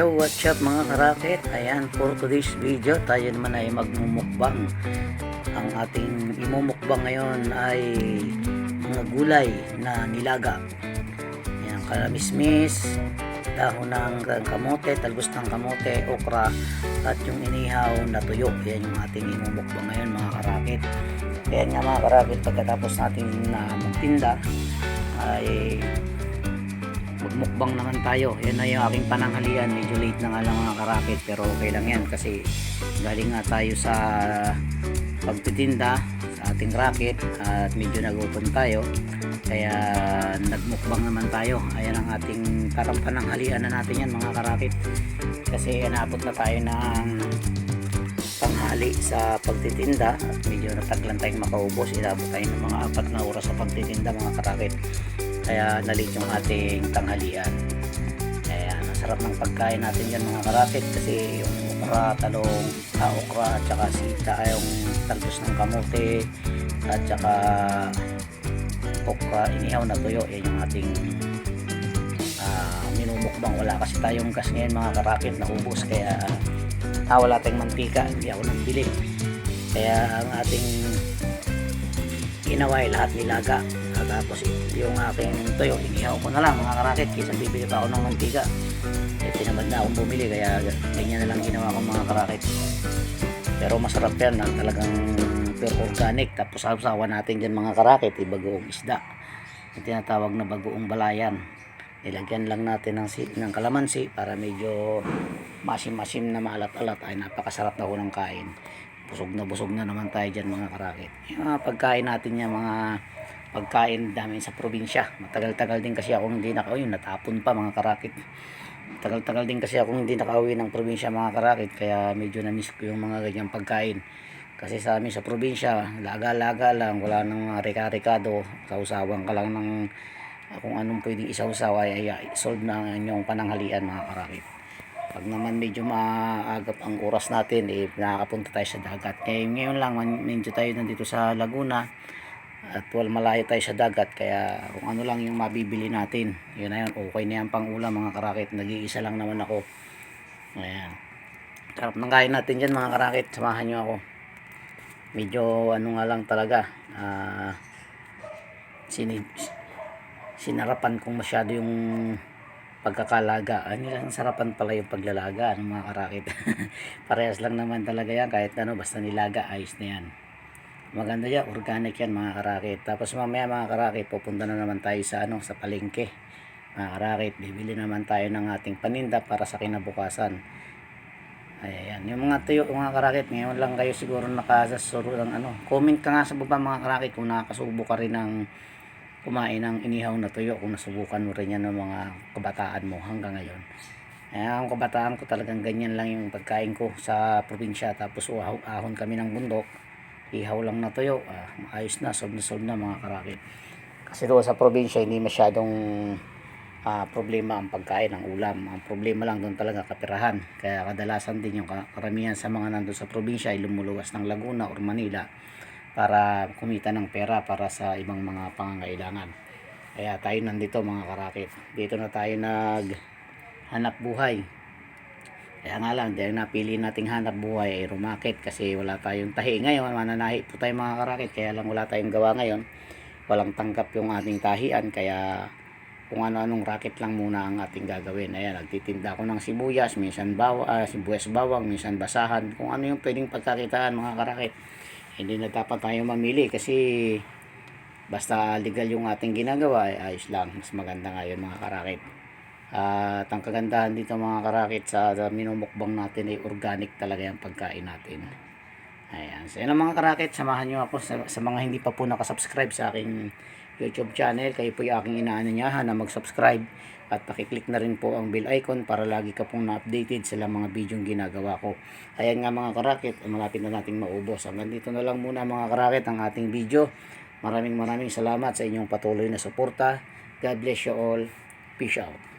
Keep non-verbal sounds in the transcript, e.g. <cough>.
Yo, what's up mga karakit? Ayan, for today's video, tayo naman ay magmumukbang. Ang ating imumukbang ngayon ay mga gulay na nilaga. Ayan, kalamismis, dahon ng kamote, talbos ng kamote, okra, at yung inihaw na tuyo. Yan yung ating imumukbang ngayon mga karakit. Ayan nga mga karakit, pagkatapos natin na magtinda, ay magmukbang naman tayo. Yan na yung aking pananghalian. Medyo late na nga lang mga karakit pero okay lang yan kasi galing nga tayo sa pagtitinda sa ating racket at medyo nagutom tayo. Kaya nagmukbang naman tayo. Ayan ang ating parang pananghalian na natin yan mga karakit. Kasi inabot na tayo ng tanghali sa pagtitinda at medyo nataglan tayong makaubos. Inabot tayo ng mga apat na oras sa pagtitinda mga karakit kaya nalit yung ating tanghalian. Kaya nasarap ng pagkain natin yan mga karakit kasi yung okra, talong, ah, okra at saka sita yung talbos ng kamote at saka okra inihaw na tuyo yan yung ating ah, minumukbang. Wala kasi tayong gas ngayon mga karakit naubos kaya ah, wala tayong mantika hindi ako nambili. Kaya ang ating ginawa ay lahat nilaga tapos yung aking tuyo inihaw ko na lang mga karakit. Kaysa bibili pa ako ng mantika. Eh tinamad na akong bumili kaya ganyan na lang ginawa ko mga karakit. Pero masarap yan na talagang pure organic. Tapos sawa natin dyan mga karakit ibagoong isda. Yung tinatawag na bagoong balayan. Nilagyan lang natin ng, ng kalamansi para medyo masim-masim na maalat-alat. Ay napakasarap na ko ng kain. Busog na busog na naman tayo dyan mga karakit. Yung mga pagkain natin yung mga pagkain namin sa probinsya. Matagal-tagal din kasi ako hindi nakauwi. Natapon pa mga karakit. Tagal-tagal din kasi ako hindi nakauwi ng probinsya mga karakit. Kaya medyo na-miss ko yung mga ganyang pagkain. Kasi sa amin sa probinsya laga-laga lang. Wala nang mga reka-rekado. Sausawan ka lang ng kung anong pwedeng isausaw ay, ay solve na ang inyong pananghalian mga karakit. Pag naman medyo maagap ang oras natin eh nakakapunta tayo sa dagat. Ngayon, ngayon lang medyo tayo nandito sa Laguna at malayo tayo sa dagat kaya kung ano lang yung mabibili natin yun na yun okay na yan pang ulam mga karakit. Nag-iisa lang naman ako. Ayan. Sarap ng kain natin dyan mga karakit. Samahan nyo ako. Medyo ano nga lang talaga ah sinib sinarapan kong masyado yung pagkakalaga ano lang sarapan pala yung paglalaga ng mga karakit. <laughs> Parehas lang naman talaga yan kahit ano basta nilaga ayos na yan maganda yan organic yan mga karakit tapos mamaya mga karakit pupunta na naman tayo sa ano sa palengke. Mga karakit bibili naman tayo ng ating paninda para sa kinabukasan. Ayan yung mga tuyo mga karakit ngayon lang kayo siguro nakasasuro ng ano. Comment ka nga sa baba mga karakit kung nakakasubo ka rin ng kumain ng inihaw na tuyo kung nasubukan mo rin yan ng mga kabataan mo hanggang ngayon. Ayan ang kabataan ko talagang ganyan lang yung pagkain ko sa probinsya. Tapos ahon kami ng bundok ihaw lang na tuyo ah, ayos na solve na solve na mga karakit kasi doon sa probinsya hindi masyadong ah, problema ang pagkain ng ulam. Ang problema lang doon talaga kapirahan. Kaya kadalasan din yung karamihan sa mga nandun sa probinsya ay lumuluwas ng Laguna or Manila para kumita ng pera para sa ibang mga pangangailangan. Kaya tayo nandito mga karakit dito na tayo nag hanap buhay kaya nga lang, dahil napili nating hanap buhay ay rumakit kasi wala tayong tahi. Ngayon, mananahi po tayo mga karakit, kaya lang wala tayong gawa ngayon. Walang tangkap yung ating tahian, kaya kung ano-anong racket lang muna ang ating gagawin. Ayan, nagtitinda ako ng sibuyas, minsan bawa, ah, sibuyas bawang, minsan basahan. Kung ano yung pwedeng pagkakitaan mga karakit. Hindi na dapat tayo mamili kasi basta legal yung ating ginagawa, ay ayos lang. Mas maganda nga yun mga karakit. At ang kagandahan dito mga karakit sa, sa minumukbang natin ay organic talaga yung pagkain natin. Ayan. So yun mga karakit, samahan nyo ako sa, sa mga hindi pa po nakasubscribe sa aking YouTube channel. Kayo po yung aking inaanyayahan na mag-subscribe at pakiclick na rin po ang bell icon para lagi ka pong na-updated sa mga video ginagawa ko. Ayan nga mga karakit, malapit na nating maubos. Hanggang dito na lang muna mga karakit ang ating video. Maraming maraming salamat sa inyong patuloy na suporta. God bless you all. Peace out.